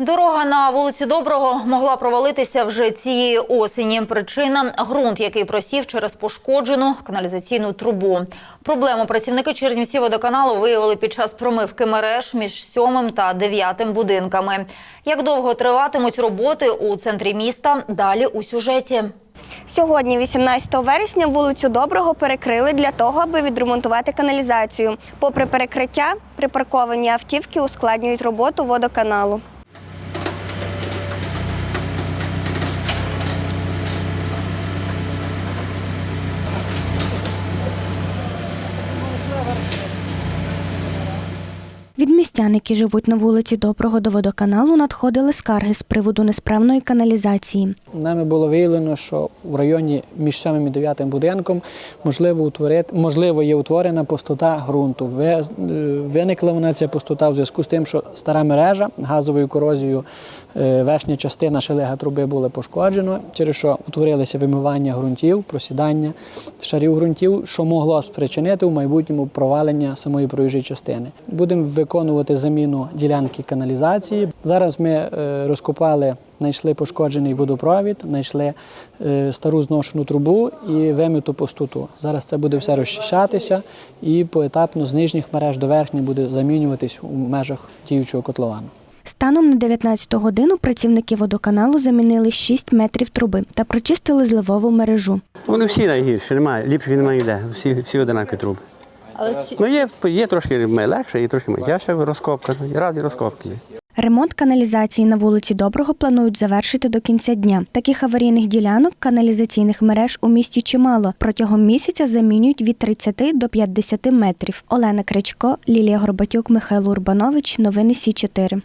Дорога на вулиці Доброго могла провалитися вже цієї осені. Причина – ґрунт, який просів через пошкоджену каналізаційну трубу. Проблему працівники Чернівці водоканалу виявили під час промивки мереж між сьомим та дев'ятим будинками. Як довго триватимуть роботи у центрі міста? Далі у сюжеті. Сьогодні, 18 вересня, вулицю Доброго перекрили для того, аби відремонтувати каналізацію. Попри перекриття, припарковані автівки ускладнюють роботу водоканалу. Від містян, які живуть на вулиці Доброго до водоканалу, надходили скарги з приводу несправної каналізації. Нами було виявлено, що в районі між 7 і 9 будинком можливо утворити, можливо є утворена пустота ґрунту. Е, Виникла вона ця пустота в зв'язку з тим, що стара мережа газовою корозією е, верхня частина шелега труби була пошкоджена, через що утворилися вимивання ґрунтів, просідання шарів ґрунтів, що могло спричинити в майбутньому провалення самої проїжджої частини. Будемо виконувати заміну ділянки каналізації. Зараз ми е, розкопали знайшли пошкоджений водопровід, знайшли е, стару зношену трубу і вимиту пустоту. Зараз це буде все розчищатися і поетапно з нижніх мереж до верхніх буде замінюватись у межах діючого котловану. Станом на 19 годину працівники водоканалу замінили 6 метрів труби та прочистили зливову мережу. Вони всі найгірші, немає, ліпше немає ніде, всі, всі одинакові труби. Ну, є, є трошки легше, і трошки є ще розкопка, і раз і розкопки є. Ремонт каналізації на вулиці Доброго планують завершити до кінця дня. Таких аварійних ділянок каналізаційних мереж у місті чимало. Протягом місяця замінюють від 30 до 50 метрів. Олена Кричко, Лілія Горбатюк, Михайло Урбанович. Новини Сі 4